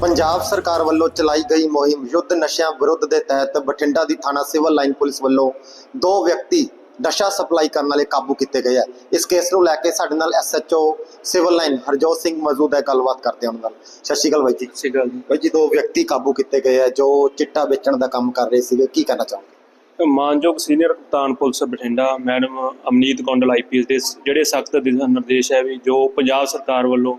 ਪੰਜਾਬ ਸਰਕਾਰ ਵੱਲੋਂ ਚਲਾਈ ਗਈ ਮੁਹਿੰਮ ਯੁੱਧ ਨਸ਼ਿਆਂ ਵਿਰੁੱਧ ਦੇ ਤਹਿਤ ਬਠਿੰਡਾ ਦੀ ਥਾਣਾ ਸਿਵਲ ਲਾਈਨ ਪੁਲਿਸ ਵੱਲੋਂ ਦੋ ਵਿਅਕਤੀ ਨਸ਼ਾ ਸਪਲਾਈ ਕਰਨ ਵਾਲੇ ਕਾਬੂ ਕੀਤੇ ਗਏ ਆ। ਇਸ ਕੇਸ ਨੂੰ ਲੈ ਕੇ ਸਾਡੇ ਨਾਲ SHO civil line Harjot Singh ਮੌਜੂਦ ਹੈ। ਗੱਲਬਾਤ ਕਰਦੇ ਹਾਂ ਉਹਨਾਂ ਨਾਲ। ਸਤਿ ਸ਼੍ਰੀ ਅਕਾਲ ਬਾਈ ਜੀ। ਸਹੀ ਗੱਲ ਜੀ। ਬਾਈ ਜੀ ਦੋ ਵਿਅਕਤੀ ਕਾਬੂ ਕੀਤੇ ਗਏ ਆ ਜੋ ਚਿੱਟਾ ਵੇਚਣ ਦਾ ਕੰਮ ਕਰ ਰਹੇ ਸੀਗੇ। ਕੀ ਕਹਿਣਾ ਚਾਹੋਗੇ? ਮਾਨਯੋਗ ਸੀਨੀਅਰ ਕਪਤਾਨ police Bathinda, madam Amneet Kondal IPS ਦੇ ਜਿਹੜੇ ਸਖਤ ਦਿਸ਼ਾ ਨਿਰਦੇਸ਼ ਹੈ ਵੀ ਜੋ ਪੰਜਾਬ ਸਰਕਾਰ ਵੱਲੋਂ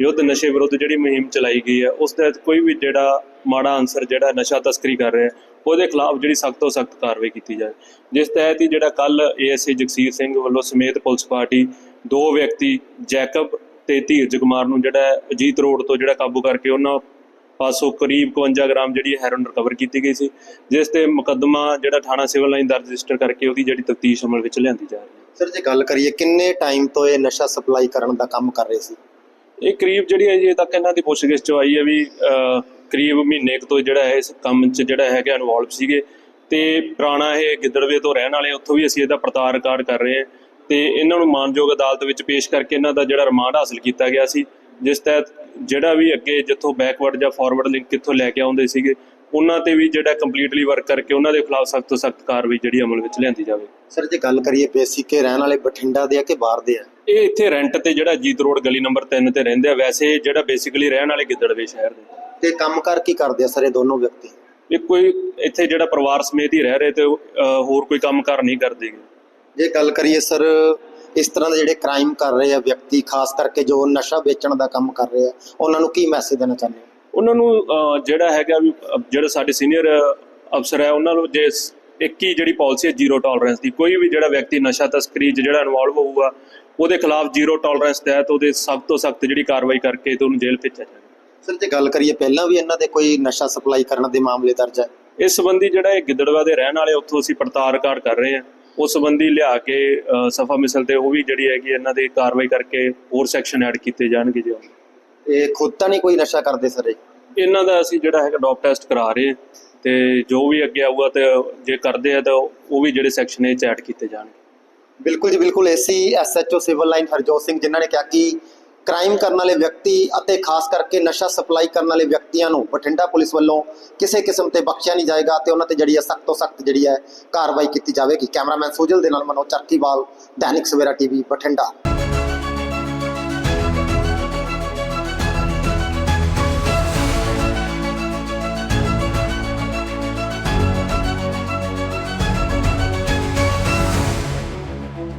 ਯੁੱਧ ਨਸ਼ੇ ਵਿਰੁੱਧ ਜਿਹੜੀ ਮੁਹਿੰਮ ਚਲਾਈ ਗਈ ਹੈ, ਉਸ ਤਹਿਤ ਕੋਈ ਵੀ ਜਿਹੜਾ ਮਾੜਾ ਅਨਸਰ ਜਿਹੜਾ ਨਸ਼ਾ ਤਸਕਰੀ ਕਰ ਰਿਹਾ ਉਹਦੇ ਖਿਲਾਫ ਜਿਹੜੀ ਸਖਤ ਤੋਂ ਸਖਤ ਕਾਰਵਾਈ ਕੀਤੀ ਜਾਵੇ ਜਿਸ ਤਹਿਤ ਹੀ ਜਿਹੜਾ ਕੱਲ ਏਐਸਏ ਜਗਸੀਰ ਸਿੰਘ ਵੱਲੋਂ ਸਮੇਤ ਪੁਲਿਸ ਪਾਰਟੀ ਦੋ ਵਿਅਕਤੀ, ਜੈਕਬ ਤੇ ਧੀਰਜ ਕੁਮਾਰ ਨੂੰ ਜਿਹੜਾ ਅਜੀਤ ਰੋਡ ਤੋਂ ਜਿਹੜਾ ਕਾਬੂ ਕਰਕੇ ਉਹਨਾਂ ਪਾਸੋਂ ਕਰੀਬ 52 ਗ੍ਰਾਮ ਜਿਹੜੀ ਹੈਰੋਇਨ ਰਿਕਵਰ ਕੀਤੀ ਗਈ ਸੀ ਜਿਸ ਤੇ ਮੁਕੱਦਮਾ ਜਿਹੜਾ ਥਾਣਾ ਸਿਵਲ ਲਾਈਨ ਦਰਜ ਰਜਿਸਟਰ ਕਰਕੇ ਉਹਦੀ ਜਿਹੜੀ ਤਫਤੀਸ਼ ਅਮਲ ਵਿੱਚ ਲਿਆਂਦੀ ਜਾ ਰਹੀ ਹੈ। ਸਰ ਜੇ ਗੱਲ ਕਰੀਏ ਕਿੰਨੇ ਟਾਈਮ ਤੋਂ ਇਹ ਨਸ਼ਾ ਸਪਲਾਈ ਕਰਨ ਦਾ ਕੰਮ ਕਰ ਰਹੇ ਸੀ? ਇਹ ਕਰੀਬ ਜਿਹੜੀ ਹੈ ਜੇ ਤੱਕ ਇਹਨਾਂ ਦੀ ਪੁੱਛਗਿੱਛ ਚ ਆਈ ਹੈ ਵੀ ਕਰੀਬ ਮਹੀਨੇ ਕੁ ਤੋਂ ਜਿਹੜਾ ਹੈ ਇਸ ਕੰਮ 'ਚ ਜਿਹੜਾ ਹੈਗਾ ਇਨਵੋਲਵ ਸੀਗੇ ਤੇ ਪੁਰਾਣਾ ਇਹ ਗਿੱਦੜਵੇ ਤੋਂ ਰਹਿਣ ਵਾਲੇ ਉੱਥੋਂ ਵੀ ਅਸੀਂ ਇਹਦਾ ਪੜਤਾਲ ਰਿਕਾਰਡ ਕਰ ਰਹੇ ਹਾਂ ਤੇ ਇਹਨਾਂ ਨੂੰ ਮਾਨਯੋਗ ਅਦਾਲਤ ਵਿੱਚ ਪੇਸ਼ ਕਰਕੇ ਇਹਨਾਂ ਦਾ ਜਿਹੜਾ ਰਿਮਾਂਡ ਹਾਸਲ ਕੀਤਾ ਗਿਆ ਸੀ ਜਿਸ ਤਹਿਤ ਜਿਹੜਾ ਵੀ ਅੱਗੇ ਜਿੱਥੋਂ ਬੈਕਵਰਡ ਜਾਂ ਫਾਰਵਰਡ ਲਿੰਕ ਕਿੱਥੋਂ ਲੈ ਕੇ ਆਉਂਦੇ ਸੀਗੇ ਉਹਨਾਂ ਤੇ ਵੀ ਜਿਹੜਾ ਕੰਪਲੀਟਲੀ ਵਰਕ ਕਰਕੇ ਉਹਨਾਂ ਦੇ ਖਿਲਾਫ ਸਖਤ ਤੋਂ ਸਖਤ ਕਾਰਵਾਈ ਜਿਹੜੀ ਅਮਲ ਵਿੱਚ ਲਿਆਂਦੀ ਜਾਵੇ। ਸਰ ਜੇ ਗੱਲ ਕਰੀਏ ਬੇਸਿਕ ਇਹ ਰਹਿਣ ਵਾਲੇ ਬਠਿੰਡਾ ਦੇ ਆ ਕਿ ਬਾਹਰ ਦੇ ਆ? ਇਹ ਇੱਥੇ ਰੈਂਟ ਤੇ ਜਿਹੜਾ ਜੀਤ ਰੋਡ ਗਲੀ ਨੰਬਰ 3 ਤੇ ਰਹਿੰਦੇ ਆ ਵੈਸੇ ਜਿਹੜਾ ਬੇਸਿਕਲੀ ਰਹਿਣ ਵਾਲੇ ਗਿੱਦੜਵੇ ਸ਼ਹਿਰ ਦੇ। ਤੇ ਕੰਮ ਕਰ ਕੀ ਕਰਦੇ ਆ ਸਰ ਇਹ ਦੋਨੋਂ ਵਿਅਕਤੀ? ਇਹ ਕੋਈ ਇੱਥੇ ਜਿਹੜਾ ਪਰਿਵਾਰ ਸਮੇਤ ਹੀ ਰਹਿ ਰਹੇ ਤੇ ਹੋਰ ਕੋਈ ਕੰਮ ਕਾਰ ਨਹੀਂ ਕਰਦੇ। ਗੇ। ਜੇ ਗੱਲ ਕਰੀਏ ਸਰ ਇਸ ਤਰ੍ਹਾਂ ਦੇ ਜਿਹੜੇ ਕ੍ਰਾਈਮ ਕਰ ਰਹੇ ਆ ਵਿਅਕਤੀ ਖਾਸ ਕਰਕੇ ਜੋ ਨਸ਼ਾ ਵੇਚਣ ਦਾ ਕੰਮ ਕਰ ਰਹੇ ਆ ਉਹਨਾਂ ਨੂੰ ਕੀ ਮੈਸੇਜ ਦੇਣਾ ਚਾਹੁੰਦੇ ਹੋ? ਉਹਨਾਂ ਨੂੰ ਅਹ, ਜਿਹੜਾ ਹੈਗਾ ਵੀ ਅਹ, ਜਿਹੜੇ ਸਾਡੇ ਸੀਨੀਅਰ ਅਫਸਰ ਹੈ ਉਹਨਾਂ ਨੂੰ ਜੇ ਸ- ਇੱਕ ਹੀ ਜਿਹੜੀ ਪਾਲਿਸੀ ਹੈ ਜ਼ੀਰੋ ਟੋਲਰੈਂਸ ਦੀ ਕੋਈ ਵੀ ਜਿਹੜਾ ਵਿਅਕਤੀ ਨਸ਼ਾ ਤਸਕਰੀ 'ਚ ਜਿਹੜਾ ਇਨਵੋਲਵ ਹੋਊਗਾ ਉਹਦੇ ਖਿਲਾਫ ਜ਼ੀਰੋ ਟੋਲਰੈਂਸ ਤਹਿਤ ਉਹਦੇ ਸਖਤ ਤੋਂ ਸਖਤ ਜਿਹੜੀ ਕਾਰਵਾਈ ਕਰਕੇ ਤੇ ਉਹਨੂੰ ਜੇਲ੍ਹ ਭੇਜਿਆ ਜਾਵੇ। ਸਰ ਜੇ ਗੱਲ ਕਰੀਏ ਪਹਿਲਾਂ ਵੀ ਇਹਨਾਂ ਦੇ ਕੋਈ ਨਸ਼ਾ ਸਪਲਾਈ ਕਰਨ ਦੇ ਮਾਮਲੇ ਦਰਜ ਹੈ? ਇਸ ਸੰਬੰਧੀ ਜਿਹੜਾ ਇਹ ਗਿੱਦੜਵਾ ਦੇ ਰਹਿਣ ਵਾਲੇ ਉੱਥੋਂ ਅਸੀਂ ਪੜਤਾਲ ਰਿਕਾਰਡ ਕਰ ਰਹੇ ਹਾਂ। ਉਸ ਸੰਬੰਧੀ ਲਿਆ ਕੇ ਸਫਾ ਮਿਸਲ ਤੇ ਉਹ ਵੀ ਜਿਹੜੀ ਹੈਗੀ ਇਹਨਾਂ ਦੀ ਕਾਰਵਾਈ ਕਰਕੇ ਹੋਰ ਸੈਕਸ਼ਨ ਐਡ ਕੀਤੇ ਜਾਣਗੇ ਜੀ ਇਹ ਖੁਦ ਤਾਂ ਨਹੀਂ ਕੋਈ ਨਸ਼ਾ ਕਰਦੇ ਸਰ ਇਹ? ਇਹਨਾਂ ਦਾ ਅਸੀਂ ਜਿਹੜਾ ਹੈਗਾ ਡੋਪ ਟੈਸਟ ਕਰਾ ਰਹੇ ਹਾਂ ਤੇ ਜੋ ਵੀ ਅੱਗੇ ਆਊਗਾ ਤੇ ਜੇ ਕਰਦੇ ਆ ਤਾਂ ਉਹ ਵੀ ਜਿਹੜੇ ਸੈਕਸ਼ਨ ਇਹ ਚ ਐਡ ਕੀਤੇ ਜਾਣਗੇ। ਬਿਲਕੁਲ ਜੀ ਬਿਲਕੁਲ। ਐਸੀ SHO civil line Harjot Singh ਜਿਨ੍ਹਾਂ ਨੇ ਕਿਹਾ ਕਿ ਕ੍ਰਾਈਮ ਕਰਨ ਵਾਲੇ ਵਿਅਕਤੀ ਅਤੇ ਖਾਸ ਕਰਕੇ ਨਸ਼ਾ ਸਪਲਾਈ ਕਰਨ ਵਾਲੇ ਵਿਅਕਤੀਆਂ ਨੂੰ ਬਠਿੰਡਾ ਪੁਲਿਸ ਵੱਲੋਂ ਕਿਸੇ ਕਿਸਮ ਤੇ ਬਖਸ਼ਿਆ ਨਹੀਂ ਜਾਏਗਾ ਤੇ ਉਹਨਾਂ ਤੇ ਜਿਹੜੀ ਹੈ ਸਖਤ ਤੋਂ ਸਖਤ ਜਿਹੜੀ ਹੈ ਕਾਰਵਾਈ ਕੀਤੀ ਜਾਵੇਗੀ। ਕੈਮਰਾਮੈਨ ਸੁਜਲ ਦੇ ਨਾਲ ਮਨੋਜ ਚਰਕੀਵਾਲ ਦੈਨਿਕ ਸਵੇਰਾ ਟੀਵੀ, ਬਠਿੰਡਾ।